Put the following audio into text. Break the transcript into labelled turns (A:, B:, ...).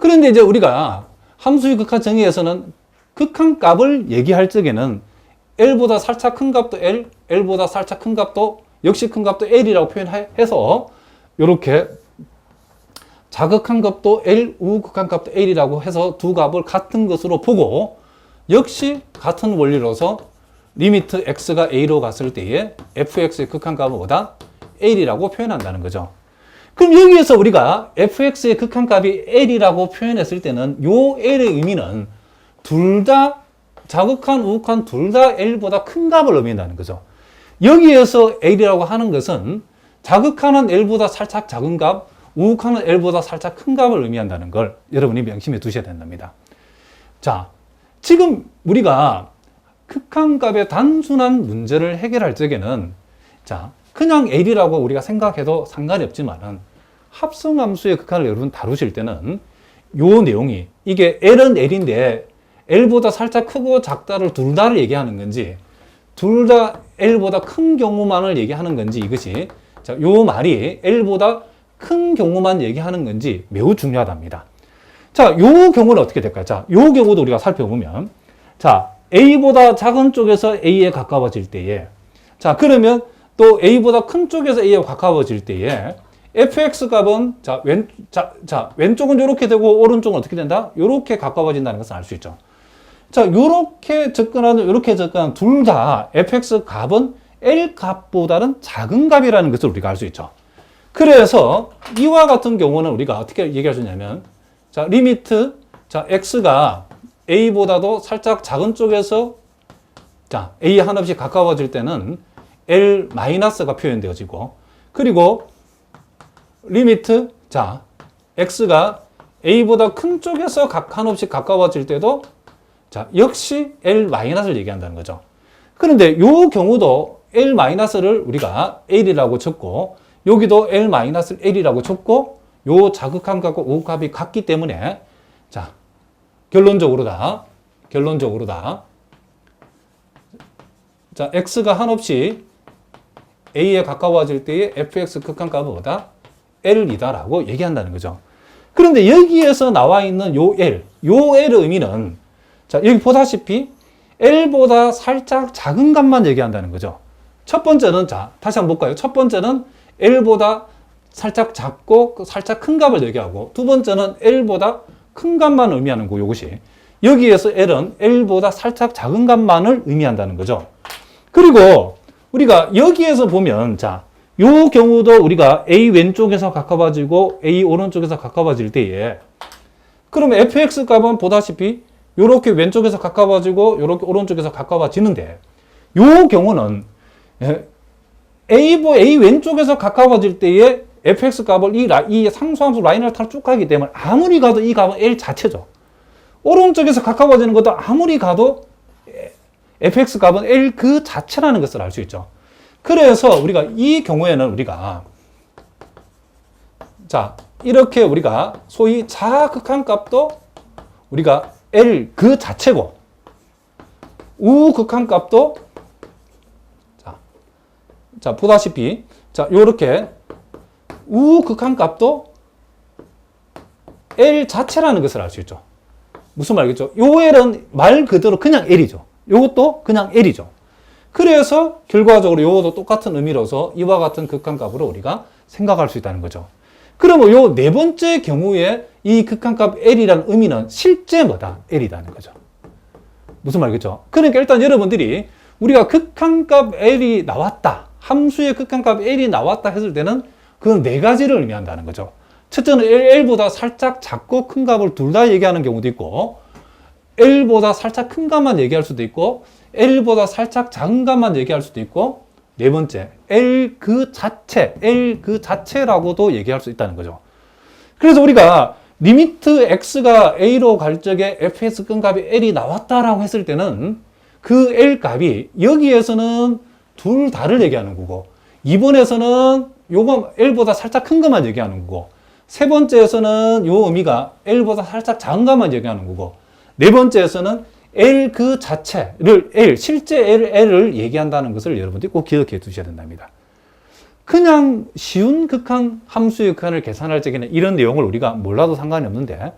A: 그런데 이제 우리가 함수의 극한 정의에서는 극한 값을 얘기할 적에는 L보다 살짝 큰 값도 L, L보다 살짝 큰 값도 역시 큰 값도 L이라고 표현해서 이렇게 자극한 값도 L, 우극한 값도 L이라고 해서 두 값을 같은 것으로 보고 역시 같은 원리로서 리미트 x가 a로 갔을 때에 fx의 극한 값은 뭐다? L이라고 표현한다는 거죠. 그럼 여기에서 우리가 fx의 극한값이 L이라고 표현했을 때는 요 L의 의미는 둘 다 자극한, 우극한 둘 다 L보다 큰 값을 의미한다는 거죠. 여기에서 L이라고 하는 것은 자극하는 L보다 살짝 작은 값, 우극하는 L보다 살짝 큰 값을 의미한다는 걸 여러분이 명심해 두셔야 된답니다. 자, 지금 우리가 극한값의 단순한 문제를 해결할 적에는 자, 그냥 L이라고 우리가 생각해도 상관이 없지만은 합성함수의 극한을 여러분 다루실 때는 요 내용이 이게 L은 L인데 L보다 살짝 크고 작다를 둘 다를 얘기하는 건지 둘 다 L보다 큰 경우만을 얘기하는 건지 이것이 자, 요 말이 L보다 큰 경우만 얘기하는 건지 매우 중요하답니다. 자, 요 경우는 어떻게 될까요? 자, 요 경우도 우리가 살펴보면 자, A보다 작은 쪽에서 A에 가까워질 때에 자, 그러면 또 A보다 큰 쪽에서 A에 가까워질 때에 fx 값은 자, 왼, 자, 자, 왼쪽은 이렇게 되고 오른쪽은 어떻게 된다? 이렇게 가까워진다는 것을 알 수 있죠. 자, 요렇게 접근하는, 요렇게 접근하는 둘 다 fx 값은 L 값보다는 작은 값이라는 것을 우리가 알 수 있죠. 그래서 이와 같은 경우는 우리가 어떻게 얘기할 수 있냐면, 자, 리미트, 자, x가 a보다도 살짝 작은 쪽에서 자, a 한없이 가까워질 때는 L 마이너스가 표현되어지고, 그리고 리미트, 자, x가 a보다 큰 쪽에서 각 한없이 가까워질 때도 자, 역시 L 마이너스를 얘기한다는 거죠. 그런데 요 경우도 L 마이너스를 우리가 L이라고 쳤고, 여기도 L 마이너스 L이라고 쳤고, 요 자극한 값과 우극값이 같기 때문에, 자, 결론적으로 다, 결론적으로 다, 자, X가 한없이 A에 가까워질 때의 fx 극한값은 뭐다? L이다라고 얘기한다는 거죠. 그런데 여기에서 나와 있는 요 L, 요 L의 의미는 자, 여기 보다시피 L보다 살짝 작은 값만 얘기한다는 거죠. 첫 번째는 자, 다시 한번 볼까요? 첫 번째는 L보다 살짝 작고 그 살짝 큰 값을 얘기하고 두 번째는 L보다 큰 값만 의미하는 거 요것이 여기에서 L은 L보다 살짝 작은 값만을 의미한다는 거죠. 그리고 우리가 여기에서 보면 자, 요 경우도 우리가 A 왼쪽에서 가까워지고 A 오른쪽에서 가까워질 때에 그러면 fx 값은 보다시피 요렇게 왼쪽에서 가까워지고 요렇게 오른쪽에서 가까워지는데 요 경우는 예, A, A 왼쪽에서 가까워질 때에 fx 값을 이, 라, 이 상수함수 라인을 타고 쭉 가기 때문에 아무리 가도 이 값은 L 자체죠. 오른쪽에서 가까워지는 것도 아무리 가도 fx 값은 L 그 자체라는 것을 알 수 있죠. 그래서 우리가 이 경우에는 우리가 자 이렇게 우리가 소위 자극한 값도 우리가 L 그 자체고 우극한 값도 자, 자 보다시피 자 요렇게 우극한 값도 L 자체라는 것을 알 수 있죠. 무슨 말이겠죠? 요 L은 말 그대로 그냥 L이죠. 요것도 그냥 L이죠. 그래서 결과적으로 요것도 똑같은 의미로서 이와 같은 극한값으로 우리가 생각할 수 있다는 거죠. 그러면 요 네 번째 경우에 이 극한값 L이라는 의미는 실제 뭐다? L이다는 거죠. 무슨 말이겠죠? 그러니까 일단 여러분들이 우리가 극한값 L이 나왔다. 함수의 극한값 L이 나왔다 했을 때는 그네 가지를 의미한다는 거죠. 첫째는 L보다 살짝 작고 큰 값을 둘 다 얘기하는 경우도 있고 L보다 살짝 큰 값만 얘기할 수도 있고 L보다 살짝 작은 값만 얘기할 수도 있고 네 번째 L 그 자체 L 그 자체라고도 얘기할 수 있다는 거죠. 그래서 우리가 리미트 x가 a로 갈 적에 fx 끈값이 l이 나왔다라고 했을 때는 그 l 값이 여기에서는 둘 다를 얘기하는 거고 이번에서는 요거 l보다 살짝 큰 것만 얘기하는 거고 세 번째에서는 요 의미가 l보다 살짝 작은 것만 얘기하는 거고 네 번째에서는 L 그 자체를 L, 실제 L, L을 얘기한다는 것을 여러분들이 꼭 기억해 두셔야 된답니다. 그냥 쉬운 극한 함수의 극한을 계산할 적에는 이런 내용을 우리가 몰라도 상관이 없는데